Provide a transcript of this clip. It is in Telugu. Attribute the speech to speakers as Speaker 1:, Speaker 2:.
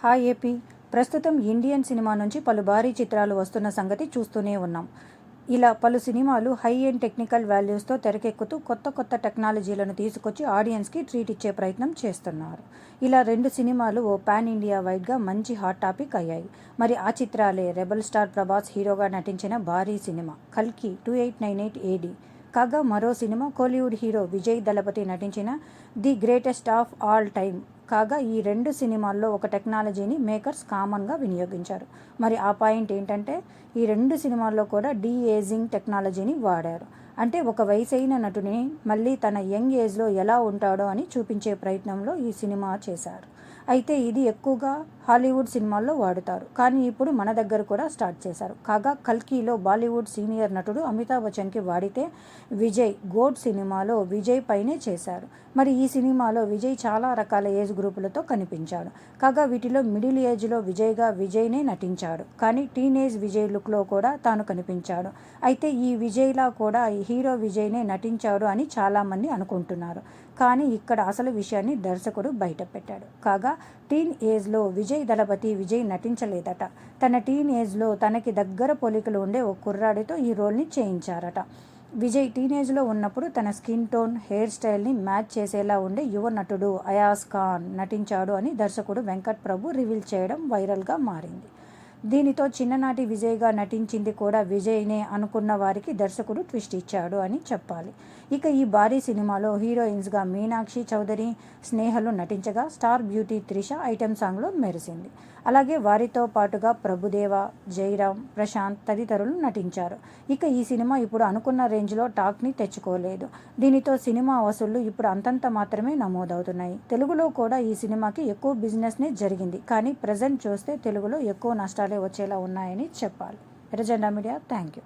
Speaker 1: Hi AP. ప్రస్తుతం ఇండియన్ సినిమా నుంచి పలు భారీ చిత్రాలు వస్తున్న సంగతి చూస్తూనే ఉన్నాం. ఇలా పలు సినిమాలు హై ఎండ్ టెక్నికల్ వాల్యూస్తో తెరకెక్కుతూ కొత్త కొత్త టెక్నాలజీలను తీసుకొచ్చి ఆడియన్స్కి ట్రీట్ ఇచ్చే ప్రయత్నం చేస్తున్నారు. ఇలా రెండు సినిమాలు ఓ పాన్ ఇండియా వైడ్గా మంచి హాట్ టాపిక్ అయ్యాయి. మరి ఆ చిత్రాలే రెబల్ స్టార్ ప్రభాస్ హీరోగా నటించిన భారీ సినిమా కల్కి two eight nine eight AD. కాగా మరో సినిమా కోలీవుడ్ హీరో విజయ్ దళపతి నటించిన the greatest of all time. కాగా ఈ రెండు సినిమాల్లో ఒక టెక్నాలజీని మేకర్స్ కామన్గా వినియోగించారు. మరి ఆ పాయింట్ ఏంటంటే ఈ రెండు సినిమాల్లో కూడా డీ ఏజింగ్ టెక్నాలజీని వాడారు. అంటే ఒక వయసైన నటుని మళ్ళీ తన యంగ్ ఏజ్లో ఎలా ఉంటాడో అని చూపించే ప్రయత్నంలో ఈ సినిమా చేశారు. అయితే ఇది ఎక్కువగా హాలీవుడ్ సినిమాల్లో వాడుతారు. కానీ ఇప్పుడు మన దగ్గర కూడా స్టార్ట్ చేశారు. కాగా కల్కీలో బాలీవుడ్ సీనియర్ నటుడు అమితాబ్ బచ్చన్కి వాడితే విజయ్ గోడ్ సినిమాలో విజయ్ పైనే చేశారు. మరి ఈ సినిమాలో విజయ్ చాలా రకాల ఏజ్ గ్రూపులతో కనిపించాడు. కాగా వీటిలో మిడిల్ ఏజ్లో విజయ్గా విజయ్నే నటించాడు. కానీ టీనేజ్ విజయ్ లుక్లో కూడా తాను కనిపించాడు. అయితే ఈ విజయ్లా కూడా హీరో విజయ్నే నటించాడు అని చాలామంది అనుకుంటున్నారు. కానీ ఇక్కడ అసలు విషయాన్ని దర్శకుడు బయటపెట్టాడు. కాగా టీన్ ఏజ్లో విజయ్ దళపతి విజయ్ నటించలేదట. తన టీనేజ్లో తనకి దగ్గర పోలికలు ఉండే ఓ కుర్రాడితో ఈ రోల్ని చేయించారట. విజయ్ టీనేజ్లో ఉన్నప్పుడు తన స్కిన్ టోన్ హెయిర్ స్టైల్ని మ్యాచ్ చేసేలా ఉండే యువ నటుడు అయాస్ ఖాన్ నటించాడు అని దర్శకుడు వెంకట్ ప్రభు రివీల్ చేయడం వైరల్గా మారింది. దీనితో చిన్ననాటి విజయ్గా నటించింది కూడా విజయ్నే అనుకున్న వారికి దర్శకుడు ట్విస్ట్ ఇచ్చాడు అని చెప్పాలి. ఇక ఈ భారీ సినిమాలో హీరోయిన్స్గా మీనాక్షి చౌదరి స్నేహలు నటించగా స్టార్ బ్యూటీ త్రిష ఐటెం సాంగ్లో మెరిసింది. అలాగే వారితో పాటుగా ప్రభుదేవ జయరామ్ ప్రశాంత్ తదితరులు నటించారు. ఇక ఈ సినిమా ఇప్పుడు అనుకున్న రేంజ్లో టాక్ని తెచ్చుకోలేదు. దీనితో సినిమా వసూళ్ళు ఇప్పుడు అంతంత మాత్రమే నమోదవుతున్నాయి. తెలుగులో కూడా ఈ సినిమాకి ఎక్కువ బిజినెస్నే జరిగింది. కానీ ప్రజెంట్ చూస్తే తెలుగులో ఎక్కువ నష్టాలు వచ్చేలా ఉన్నాయని చెప్పాలి. ఎర్రజెండా మీడియా థ్యాంక్ యూ